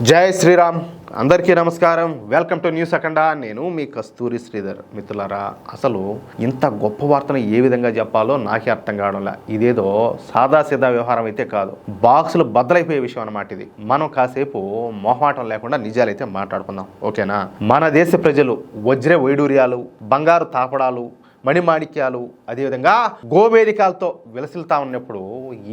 జై శ్రీరామ్. అందరికీ నమస్కారం. Welcome to news Akhanda. నేను మీ కస్తూరి శ్రీధర్ మిత్రులారా. అసలు ఇంత గొప్ప వార్తను ఏ విధంగా చెప్పాలో నాకే అర్థం కావడంలా ఇదేదో సాదాసీదా వ్యవహారం అయితే కాదు. బాక్సులు బద్దలైపోయే విషయం అన్నమాట ఇది. మనం కాసేపు మొహమాటం లేకుండా నిజాలైతే మాట్లాడుకుందాం. ఓకేనా? మన దేశ ప్రజలు వజ్ర వైడూర్యాలు బంగారు తాపడాలు మణిమాణిక్యాలు అదేవిధంగా గోవేదికాలతో విలసిల్తా ఉన్నప్పుడు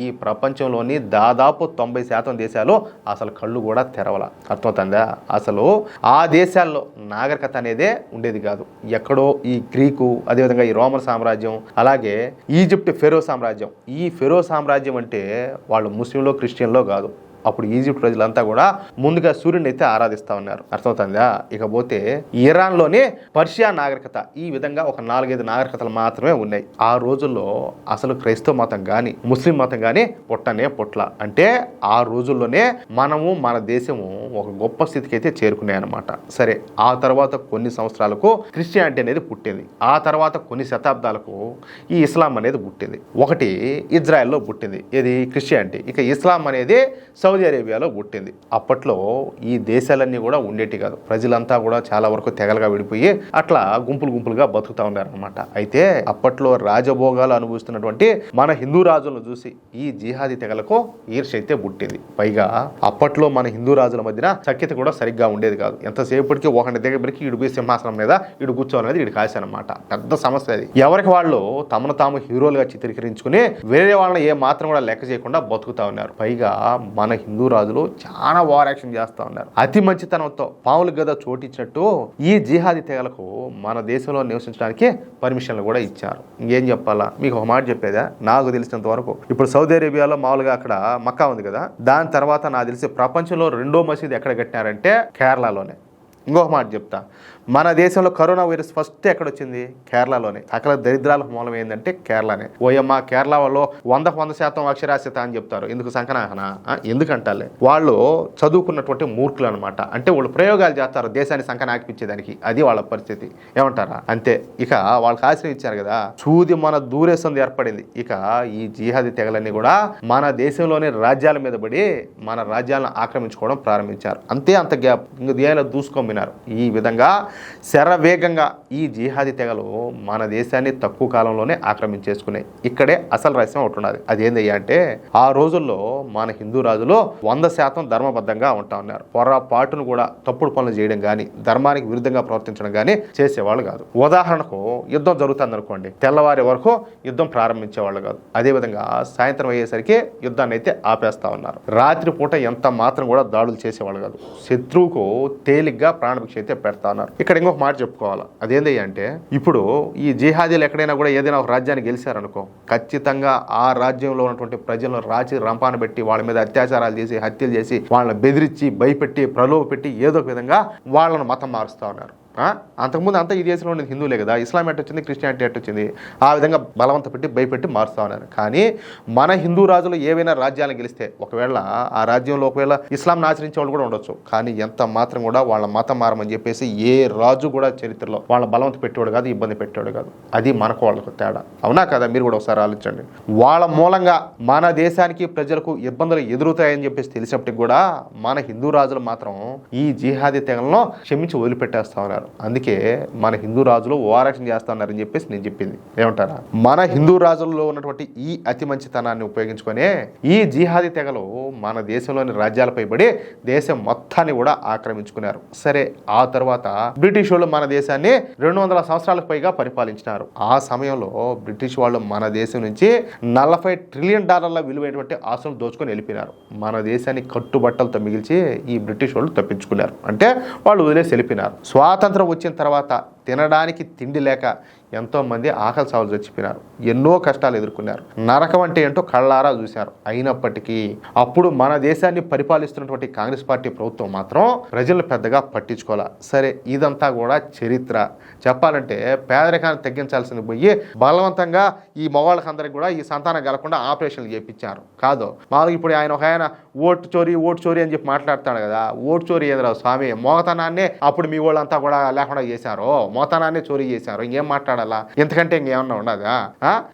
ఈ ప్రపంచంలోని దాదాపు తొంభై శాతం దేశాలు అసలు కళ్ళు కూడా తెరవల. అర్థమవుతుందా అసలు ఆ దేశాల్లో నాగరికత అనేదే ఉండేది కాదు. ఎక్కడో ఈ గ్రీకు అదేవిధంగా ఈ రోమన్ సామ్రాజ్యం అలాగే ఈజిప్ట్ ఫెరో సామ్రాజ్యం. ఈ ఫెరో సామ్రాజ్యం అంటే వాళ్ళు ముస్లింలో క్రిస్టియన్లో కాదు. అప్పుడు ఈజిప్ట్ ప్రజలంతా కూడా ముందుగా సూర్యుని అయితే ఆరాధిస్తా ఉన్నారు. అర్థమవుతుందా? ఇకపోతే ఇరాన్లోనే పర్షియా నాగరికత ఈ విధంగా ఒక నాలుగైదు నాగరికతలు మాత్రమే ఉన్నాయి. ఆ రోజుల్లో అసలు క్రైస్తవ మతం కానీ ముస్లిం మతం కానీ పుట్టనే పుట్ల. అంటే ఆ రోజుల్లోనే మనము మన దేశము ఒక గొప్ప స్థితికి అయితే చేరుకున్నాయి అనమాట సరే ఆ తర్వాత కొన్ని సంవత్సరాలకు క్రిస్టియానిటీ అనేది పుట్టింది. ఆ తర్వాత కొన్ని శతాబ్దాలకు ఈ ఇస్లాం అనేది పుట్టింది. ఒకటి ఇజ్రాయెల్లో పుట్టింది. ఇది క్రిస్టియానిటీ. ఇక ఇస్లాం అనేది సౌదీ అరేబియాలో పుట్టింది. అప్పట్లో ఈ దేశాలన్నీ కూడా ఉండేటి కాదు. ప్రజలంతా కూడా చాలా వరకు తెగలుగా విడిపోయి అట్లా గుంపులు గుంపులుగా బతుకుతా ఉన్నారనమాట అయితే అప్పట్లో రాజభోగాలు అనుభవిస్తున్నటువంటి మన హిందూ రాజులను చూసి ఈ జిహాదీ తెగలకు ఈర్ష అయితే పుట్టింది. పైగా అప్పట్లో మన హిందూ రాజుల మధ్యన సఖ్యత కూడా సరిగ్గా ఉండేది కాదు. ఎంతసేపటికి ఒకటి దగ్గరికి ఇడు పోయి సింహాసనం మీద ఇడు కూర్చోవాలనేది ఇడు కాశానమాట పెద్ద సమస్య అది. ఎవరికి వాళ్ళు తమను తాము హీరోలుగా చిత్రీకరించుకుని వేరే వాళ్ళని ఏ మాత్రం కూడా లెక్క చేయకుండా బతుకుతా ఉన్నారు. పైగా మన హిందూ రాజులు చాలా వార్ యాక్షన్ చేస్తూ ఉన్నారు. అతి మంచితనంతో పాముల గద చోటిచ్చినట్టు ఈ జిహాది తెగలకు మన దేశంలో నివసించడానికి పర్మిషన్లు కూడా ఇచ్చారు. ఇంకేం చెప్పాలా? మీకు ఒక మాట చెప్పేదా? నాకు తెలిసినంత వరకు. ఇప్పుడు సౌదీ అరేబియాలో మామూలుగా అక్కడ మక్కా ఉంది కదా దాని తర్వాత నాకు తెలిసి ప్రపంచంలో రెండో మసీదు ఎక్కడ కట్టినారంటే కేరళలోనే. ఇంకొక మాట చెప్తా. మన దేశంలో కరోనా వైరస్ ఫస్ట్ ఎక్కడ వచ్చింది కేరళలోనే. సకల దరిద్రాలకు మూలం ఏంటంటే కేరళనే. ఓయమ్మ కేరళ వాళ్ళు వంద వంద శాతం అక్షరాస్యత అని చెప్తారు. ఎందుకు సంకనాహన? ఎందుకంటాలే వాళ్ళు చదువుకున్నటువంటి మూర్ఖులు అనమాట అంటే వాళ్ళు ప్రయోగాలు చేస్తారు దేశాన్ని సంకనాకిపించేదానికి. అది వాళ్ళ పరిస్థితి. ఏమంటారా? అంతే. ఇక వాళ్ళకి ఆశ్రయం ఇచ్చారు కదా. సూది మన దూరేస్తుంది ఏర్పడింది. ఇక ఈ జిహాది తెగలన్నీ కూడా మన దేశంలోని రాజ్యాల మీద పడి మన రాజ్యాలను ఆక్రమించుకోవడం ప్రారంభించారు. అంతే అంత గ్యాప్. ఇంక దేనిలో దూసుకొమ్మినారు? ఈ విధంగా శరవేగంగా ఈ జిహాదీ తెగలు మన దేశాన్ని తక్కువ కాలంలోనే ఆక్రమించేసుకున్నాయి ఇక్కడే అసలు రహస్యం ఒకటి ఉన్నది. అదేందయ్యా అంటే ఆ రోజుల్లో మన హిందూ రాజులు వంద శాతం ధర్మబద్ధంగా ఉంటా ఉన్నారు. పొరపాటును కూడా తప్పుడు పనులు చేయడం కానీ ధర్మానికి విరుద్ధంగా ప్రవర్తించడం కానీ చేసేవాళ్ళు కాదు. ఉదాహరణకు యుద్ధం జరుగుతుంది అనుకోండి తెల్లవారి వరకు యుద్ధం ప్రారంభించేవాళ్ళు కాదు. అదేవిధంగా సాయంత్రం అయ్యేసరికి యుద్ధాన్ని అయితే ఆపేస్తా ఉన్నారు. రాత్రిపూట ఎంత మాత్రం కూడా దాడులు చేసేవాళ్ళు కాదు. శత్రువుకు తేలిగ్గా ప్రాణభిక్ష అయితే పెడతా ఉన్నారు. ఇక్కడ ఇంకొక మాట చెప్పుకోవాలి? అదేంటి అంటే ఇప్పుడు ఈ జిహాదీలు ఎక్కడైనా కూడా ఏదైనా ఒక రాజ్యాన్ని గెలిచారనుకో ఖచ్చితంగా ఆ రాజ్యంలో ఉన్నటువంటి ప్రజలను రాచి రంపాన పెట్టి వాళ్ళ మీద అత్యాచారాలు చేసి హత్యలు చేసి వాళ్ళని బెదిరించి భయపెట్టి ప్రలోభ పెట్టి ఏదో ఒక విధంగా వాళ్ళను మతం మారుస్తూ ఉన్నారు. అంతకుముందు అంతా ఈ దేశంలో ఉండేది హిందువులే కదా. ఇస్లాం ఎట్ వచ్చింది క్రిస్టియానిటీ ఎట్ వచ్చింది. ఆ విధంగా బలవంత పెట్టి భయపెట్టి మారుస్తూ ఉన్నారు. కానీ మన హిందూ రాజులు ఏవైనా రాజ్యాలను గెలిస్తే ఒకవేళ ఆ రాజ్యంలో ఒకవేళ ఇస్లాంను ఆచరించే వాళ్ళు కూడా ఉండొచ్చు. కానీ ఎంత మాత్రం కూడా వాళ్ళ మతం మారమని చెప్పేసి ఏ రాజు కూడా చరిత్రలో వాళ్ళ బలవంత పెట్టేవాడు కాదు ఇబ్బంది పెట్టేవాడు కాదు. అది మనకు వాళ్ళకు తేడా. అవునా కదా? మీరు కూడా ఒకసారి ఆలోచించండి. వాళ్ళ మూలంగా మన దేశానికి ప్రజలకు ఇబ్బందులు ఎదురుతాయని చెప్పేసి తెలిసినప్పటికి కూడా మన హిందూ రాజులు మాత్రం ఈ జిహాదీ తెగలను క్షమించి వదిలిపెట్టేస్తా ఉన్నారు. అందుకే మన హిందూ రాజులు ఓఆర్ఎక్షన్ చేస్తున్నారని చెప్పేసి నేను చెప్పింది. ఏమంటారా? మన హిందూ రాజుల్లో ఉన్నటువంటి ఈ అతి మంచితనాన్ని ఉపయోగించుకునే ఈ జిహాదీ తెగలు మన దేశంలోని రాజ్యాలపై పడి దేశం మొత్తాన్ని కూడా ఆక్రమించుకున్నారు. సరే ఆ తర్వాత బ్రిటిష్ వాళ్ళు మన దేశాన్ని రెండు వందల సంవత్సరాలకు పైగా పరిపాలించినారు. ఆ సమయంలో బ్రిటిష్ వాళ్ళు మన దేశం నుంచి నలభై ట్రిలియన్ డాలర్ల విలువైనటువంటి ఆస్తులను దోచుకొని వెళ్ళిపోయినారు. మన దేశాన్ని కట్టుబట్టలతో మిగిల్చి ఈ బ్రిటిష్ వాళ్ళు తప్పించుకున్నారు. అంటే వాళ్ళు వదిలేసి వెళ్ళిపోయినారు. స్వాతంత్ర ఆంధ్ర వచ్చిన తర్వాత తినడానికి తిండి లేక ఎంతోమంది ఆకలి సాగులు చచ్చిపోయినారు. ఎన్నో కష్టాలు ఎదుర్కొన్నారు. నరకం అంటే ఏంటో కళ్ళారా చూశారు. అయినప్పటికీ అప్పుడు మన దేశాన్ని పరిపాలిస్తున్నటువంటి కాంగ్రెస్ పార్టీ ప్రభుత్వం మాత్రం ప్రజలను పెద్దగా పట్టించుకోవాలి సరే ఇదంతా కూడా చరిత్ర. చెప్పాలంటే పేదరికాన్ని తగ్గించాల్సింది పోయి బలవంతంగా ఈ మగవాళ్ళకి అందరికి కూడా ఈ సంతానం కలగకుండా ఆపరేషన్లు చేయించారు కాదు మామూలుగా ఇప్పుడు ఆయన ఒక ఆయన ఓటు చోరీ ఓటు చోరీ అని చెప్పి మాట్లాడతాడు కదా. ఓటు చోరీ ఎదురా స్వామి? మోగతనాన్నే అప్పుడు మీ వాళ్ళంతా కూడా లేకుండా చేశారు? మోతానాన్ని చోరీ చేశారు. ఇంకేం మాట్లాడాలా? ఎంతకంటే ఇంకేమన్నా ఉండదా?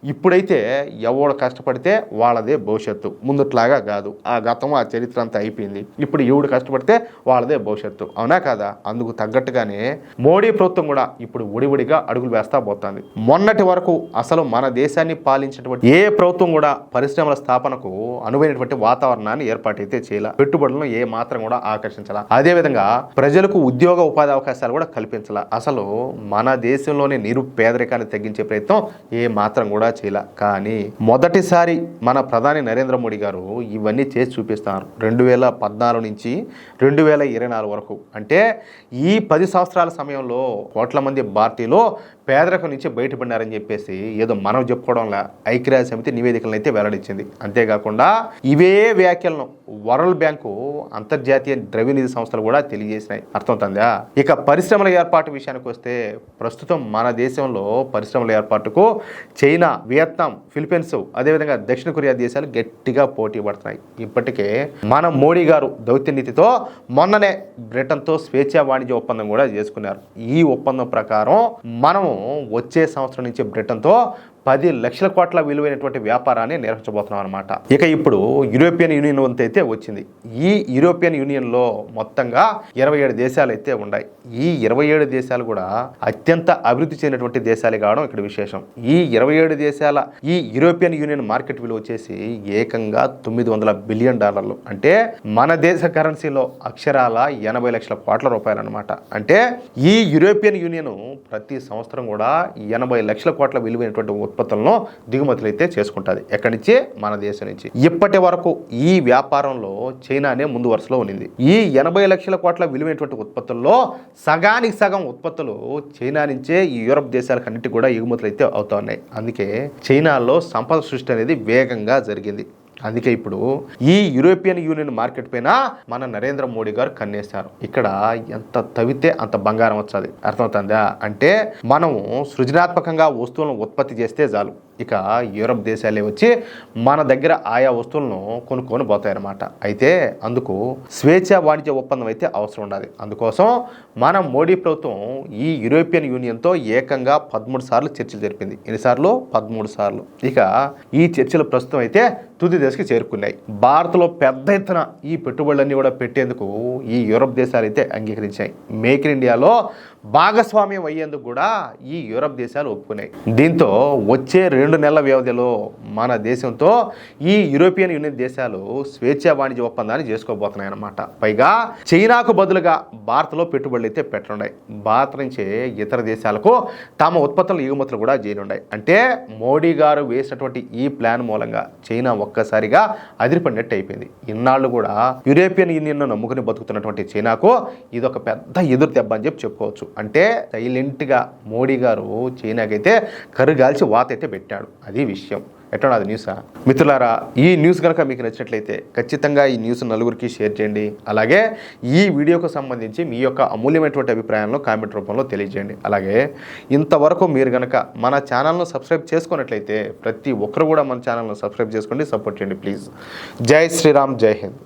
ఇప్పుడైతే ఎవడు కష్టపడితే వాళ్ళదే భవిష్యత్తు. ముందుట్లాగా కాదు. ఆ గతం ఆ చరిత్ర అంతా అయిపోయింది. ఇప్పుడు ఎవడు కష్టపడితే వాళ్ళదే భవిష్యత్తు. అవునా కాదా? అందుకు తగ్గట్టుగానే మోడీ ప్రభుత్వం కూడా ఇప్పుడు ఒడివడిగా అడుగులు వేస్తా పోతుంది. మొన్నటి వరకు అసలు మన దేశాన్ని పాలించినటువంటి ఏ ప్రభుత్వం కూడా పరిశ్రమల స్థాపనకు అనువైనటువంటి వాతావరణాన్ని ఏర్పాటైతే చేయాల. పెట్టుబడులను ఏ మాత్రం కూడా ఆకర్షించాల. అదే విధంగా ప్రజలకు ఉద్యోగ ఉపాధి అవకాశాలు కూడా కల్పించాల. అసలు మన దేశంలోని నిరుపేదరికాన్ని తగ్గించే ప్రయత్నం ఏ మాత్రం కూడా చేయాల. కానీ మొదటిసారి మన ప్రధాని నరేంద్ర మోడీ గారు ఇవన్నీ చేసి చూపిస్తున్నారు. రెండు వేల పద్నాలుగు నుంచి రెండు వేల ఇరవై నాలుగు వరకు. అంటే ఈ పది సంవత్సరాల సమయంలో కోట్ల మంది భారతీయులు పేదరికం నుంచి బయటపడినారని చెప్పేసి ఏదో మనం చెప్పుకోవడంలా ఐక్యరాజ్య సమితి నివేదికలను అయితే వెల్లడించింది. అంతేకాకుండా ఇవే వ్యాఖ్యలను వరల్డ్ బ్యాంకు అంతర్జాతీయ ద్రవ్యనిధి సంస్థలు కూడా తెలియజేసినాయి. అర్థమవుతుందా? ఇక పరిశ్రమల ఏర్పాటు విషయానికి వస్తే ప్రస్తుతం మన దేశంలో పరిశ్రమల ఏర్పాటుకు చైనా వియత్నాం ఫిలిప్పీన్స్ అదేవిధంగా దక్షిణ కొరియా దేశాలు గట్టిగా పోటీ పడుతున్నాయి. ఇప్పటికే మన మోడీ గారు దౌత్య నీతితో మొన్ననే బ్రిటన్తో స్వేచ్ఛా వాణిజ్య ఒప్పందం కూడా చేసుకున్నారు. ఈ ఒప్పందం ప్రకారం మనము వచ్చే సంవత్సరం నుంచి బ్రిటన్తో పది లక్షల కోట్ల విలువైనటువంటి వ్యాపారాన్ని నిర్వహించబోతున్నాం అనమాట ఇక ఇప్పుడు యూరోపియన్ యూనియన్ వంతు అయితే వచ్చింది. ఈ యూరోపియన్ యూనియన్లో మొత్తంగా ఇరవై ఏడు దేశాలు అయితే ఉన్నాయి. ఈ ఇరవై ఏడు దేశాలు కూడా అత్యంత అభివృద్ధి చెందినటువంటి దేశాలు కావడం ఇక్కడ విశేషం. ఈ ఇరవై ఏడు దేశాల ఈ యూరోపియన్ యూనియన్ మార్కెట్ విలువ వచ్చేసి ఏకంగా తొమ్మిది వందల బిలియన్ డాలర్లు. అంటే మన దేశ కరెన్సీలో అక్షరాల ఎనభై లక్షల కోట్ల రూపాయలు అనమాట అంటే ఈ యూరోపియన్ యూనియన్ ప్రతి సంవత్సరం కూడా ఎనభై లక్షల కోట్ల విలువైనటువంటి ఉత్పత్తులను దిగుమతులు అయితే చేసుకుంటుంది. ఎక్కడి నుంచి? మన దేశం నుంచి. ఇప్పటి వరకు ఈ వ్యాపారంలో చైనానే ముందు వరుసలో ఉన్నింది. ఈ ఎనభై లక్షల కోట్ల విలువైనటువంటి ఉత్పత్తుల్లో సగానికి సగం ఉత్పత్తులు చైనా నుంచే ఈ యూరప్ దేశాలకు అన్నిటి కూడా ఎగుమతులు అయితే అవుతా ఉన్నాయి. అందుకే చైనాలో సంపద సృష్టి అనేది వేగంగా జరిగింది. అందుకే ఇప్పుడు ఈ యూరోపియన్ యూనియన్ మార్కెట్ పైన మన నరేంద్ర మోడీ గారు కన్నేశారు. ఇక్కడ ఎంత తవ్వితే అంత బంగారం వచ్చేది అర్థమవుతుందా? అంటే మనము సృజనాత్మకంగా వస్తువులను ఉత్పత్తి చేస్తే చాలు. ఇక యూరప్ దేశాలే వచ్చి మన దగ్గర ఆయా వస్తువులను కొనుక్కొని పోతాయన్నమాట. అయితే అందుకు స్వేచ్ఛ వాణిజ్య ఒప్పందం అయితే అవసరం ఉండాలి. అందుకోసం మన మోడీ ప్రభుత్వం ఈ యూరోపియన్ యూనియన్తో ఏకంగా పదమూడు సార్లు చర్చలు జరిపింది. ఎన్నిసార్లు? పదమూడు సార్లు. ఇక ఈ చర్చలు ప్రస్తుతం అయితే తుది దశకి చేరుకున్నాయి. భారత్లో పెద్ద ఎత్తున ఈ పెట్టుబడులన్నీ కూడా పెట్టేందుకు ఈ యూరప్ దేశాలు అయితే అంగీకరించాయి. మేక్ ఇన్ ఇండియాలో భాగస్వామ్యం అయ్యేందుకు కూడా ఈ యూరప్ దేశాలు ఒప్పుకున్నాయి. దీంతో వచ్చే రెండు నెలల వ్యవధిలో మన దేశంతో ఈ యూరోపియన్ యూనియన్ దేశాలు స్వేచ్ఛా వాణిజ్య ఒప్పందాన్ని చేసుకోబోతున్నాయి అన్నమాట పైగా చైనాకు బదులుగా భారత్లో పెట్టుబడులు అయితే పెట్టనున్నాయి. భారత్ నుంచే ఇతర దేశాలకు తమ ఉత్పత్తుల ఎగుమతులు కూడా చేయనున్నాయి అంటే మోడీ గారు వేసినటువంటి ఈ ప్లాన్ మూలంగా చైనా ఒక్కసారిగా అదిరిపడినట్టు అయిపోయింది. ఇన్నాళ్ళు కూడా యూరోపియన్ యూనియన్ను నమ్ముకుని బతుకుతున్నటువంటి చైనాకు ఇది ఒక పెద్ద ఎదురు దెబ్బ అని చెప్పి చెప్పుకోవచ్చు. అంటే సైలెంట్గా మోడీ గారు చైనాకైతే కరుగాల్చి వాత అయితే పెట్టాడు. అది విషయం. ఎట్లా అది న్యూసా? మిత్రులారా ఈ న్యూస్ కనుక మీకు నచ్చినట్లయితే ఖచ్చితంగా ఈ న్యూస్ నలుగురికి షేర్ చేయండి. అలాగే ఈ వీడియోకు సంబంధించి మీ యొక్క అమూల్యమైనటువంటి అభిప్రాయాలను కామెంట్ రూపంలో తెలియజేయండి. అలాగే ఇంతవరకు మీరు కనుక మన ఛానల్ను సబ్స్క్రైబ్ చేసుకున్నట్లయితే ప్రతి ఒక్కరు కూడా మన ఛానల్ను సబ్స్క్రైబ్ చేసుకోండి సపోర్ట్ చేయండి ప్లీజ్. జై శ్రీరామ్ జై హింద్.